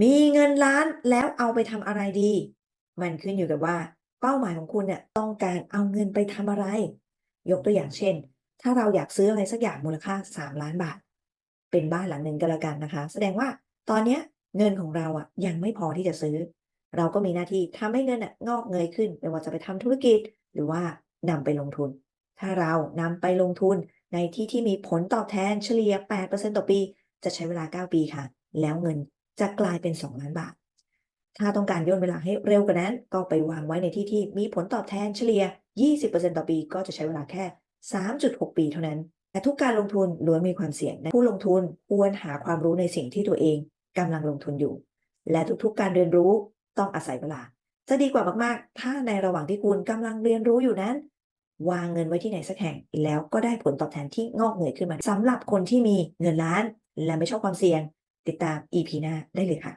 มีเงินล้านแล้วเอาไปทำอะไรดี มันขึ้นอยู่กับว่า เป้าหมายของคุณเนี่ยต้องการเอาเงินไปทำอะไร ยกตัวอย่างเช่น ถ้าเราอยากซื้ออะไรสักอย่างมูลค่า 3 ล้านบาท เป็นบ้านหลังหนึ่งก็แล้วกันนะคะ แสดงว่าตอนเนี้ยเงินของเราอะยังไม่พอที่จะซื้อ เราก็มีหน้าที่ทำให้เงินน่ะงอกเงยขึ้นไม่ว่าจะไปทำธุรกิจหรือว่านำไปลงทุน ถ้าเรานำไปลงทุนในที่ที่มีผลตอบแทนเฉลี่ย 8%ต่อปี จะใช้เวลา 9 ปีค่ะ แล้วเงิน จะกลายเป็น 2 ล้านบาท ถ้าต้องการย่นเวลาให้เร็วกว่านั้น ก็ไปวางไว้ในที่ที่มีผลตอบแทนเฉลี่ย 20%ต่อปีก็จะใช้เวลาแค่ 3.6 ปีเท่านั้น แต่ทุกการลงทุนล้วนมีความเสี่ยงผู้ลงทุนควรหาความรู้ในสิ่งที่ตัวเองกำลังลงทุนอยู่ และทุกๆ การเรียนรู้ต้องอาศัยเวลา จะดีกว่ามากๆ ถ้าในระหว่างที่คุณกำลังเรียนรู้อยู่นั้น วางเงินไว้ที่ไหนสักแห่ง แล้วก็ได้ผลตอบแทนที่งอกเงยขึ้นมาสำหรับคนที่มีเงินล้าน และไม่ชอบความเสี่ยง ติดตาม EP หน้าได้เลยค่ะ